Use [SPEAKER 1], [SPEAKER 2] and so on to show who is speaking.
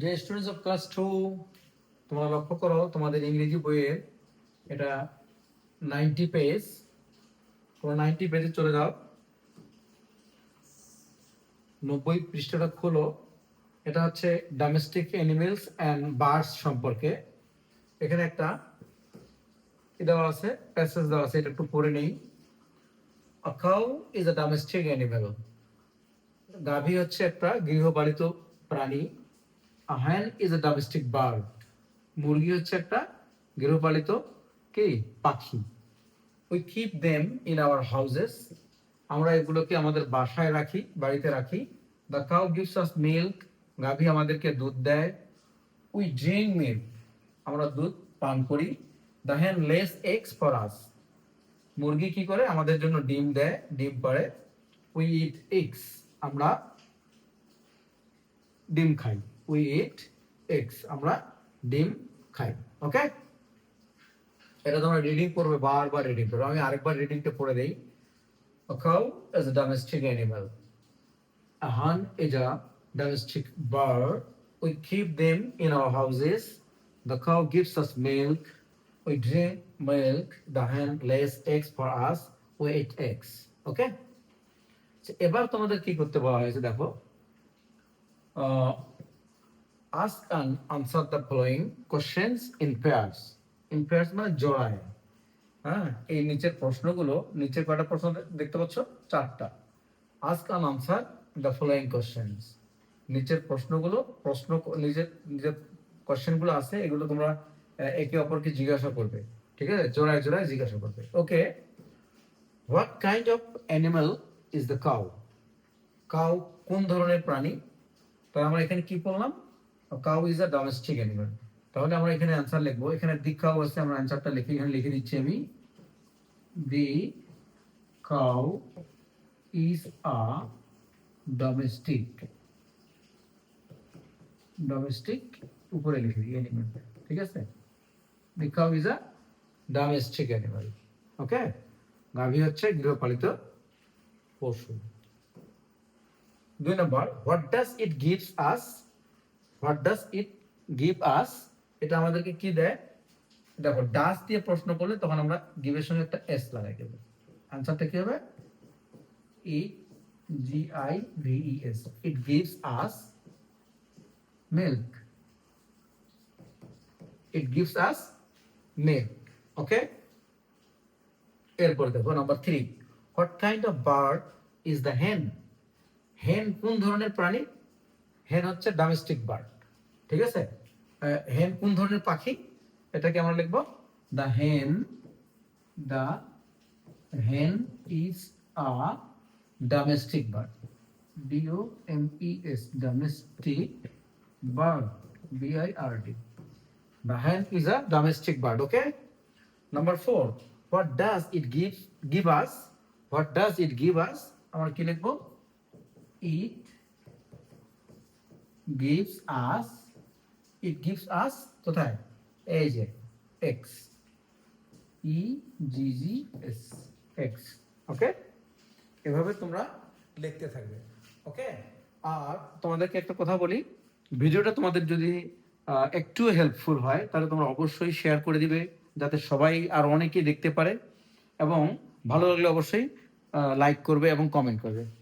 [SPEAKER 1] যে students of class two তোমরা লক্ষ্য করো, তোমাদের ইংরেজি বইয়ের এটা নাইনটি পেজ তোমরা নাইনটি পেজে চলে যাও। নব্বই পৃষ্ঠাটা খোলো। এটা হচ্ছে ডোমেস্টিক অ্যানিমেলস অ্যান্ড বার্ডস সম্পর্কে। এখানে একটা কি দেওয়া আছে? প্যাসেজ দেওয়া আছে, এটা একটু পড়ে নেই। Cow is a domestic animal. গাভী হচ্ছে একটা গৃহপালিত প্রাণী। A hen is a domestic bird. মুরগি হচ্ছে একটা গৃহপালিত কি? পাখি। We keep them in our houses আমরা এগুলোকে আমাদের বাসায় রাখি, বাড়িতে রাখি। The cow gives us milk গাভী আমাদেরকে দুধ দেয়। উই ড্রিঙ্ক মিল্ক আমরা দুধ পান করি। দ্য হ্যান লেস এগস ফর আস মুরগি কি করে? আমাদের জন্য ডিম দেয়, ডিম পারে উই ইট এগস আমরা ডিম খাই। উই ইট এগস আমরা ডিম খাই ওকে এটা তোমরা রিডিং করবে বারবার রিডিং করবে আমি আরেকবার রিডিংটা পড়ে দেই A cow is a domestic animal. A hen is a domestic bird. We keep them in our houses. The cow gives us milk. We drink milk. The hen lays eggs for us. We eat eggs. Okay? এবার তোমাদের কি করতে বলা হয়েছে দেখো ask and answer the following questions in pairs in pairs মানে জোড়ায়। হ্যাঁ এই নিচের প্রশ্নগুলো, নিচের কয়টা প্রশ্ন দেখতে পাচ্ছ? চারটা। Ask and answer the following questions নিচের প্রশ্নগুলো, প্রশ্ন নিজের নিজের কোশ্চেনগুলো আছে, এগুলো তোমরা একে অপরকে জিজ্ঞাসা করবে। ঠিক আছে? জোড়ায় জোড়ায় জিজ্ঞাসা করবে। Okay what kind of animal is the cow cow কোন ধরনের প্রাণী? তাহলে আমরা এখানে কি বললাম? Cow is a domestic animal তাহলে আমরা এখানে অ্যান্সার লিখব। এখানে দি কাউ আছে, আমরা অ্যান্সারটা লিখে, এখানে লিখে দিচ্ছি আমি। The cow is a domestic domestic উপরে লিখে দিই অ্যানিমাল ঠিক আছে? The cow is a domestic animal okay গাভী হচ্ছে গৃহপালিত পশু। দুই নম্বর what does it gives us what does it give us এটা আমাদেরকে কি দেয়? দেখো ডাস দিয়ে প্রশ্ন করলে তখন আমরা গিভের সঙ্গে একটা এস লাগাই দেবো। আনসারটা কি হবে? E G I V E S it gives us milk it gives us milk okay এরপর দেখো number three what kind of bird is the hen hen কোন ধরনের প্রাণী? হেন হচ্ছে ডোমেস্টিক বার্ড ঠিক আছে হেন কোন ধরনের পাখি এটাকে আমরা লিখব the hen the hen is a domestic bird D O M E S domestic bird B I R D The hen is a domestic bird, okay? Number four, what does it give give us? What does it give us? আমরা কি লিখব? It gives us, it gives us, কোথায়? এই যে, x. E g g, s, x. ওকে এভাবে তোমরা লিখতে থাকবে। ওকে আর তোমাদেরকে একটা কথা বলি। ভিডিওটা তোমাদের যদি একটু হেল্পফুল হয়, তাহলে তোমরা অবশ্যই শেয়ার করে দিবে, যাতে সবাই আর অনেকেই দেখতে পারে। এবং ভালো লাগলে অবশ্যই লাইক করবে এবং কমেন্ট করবে।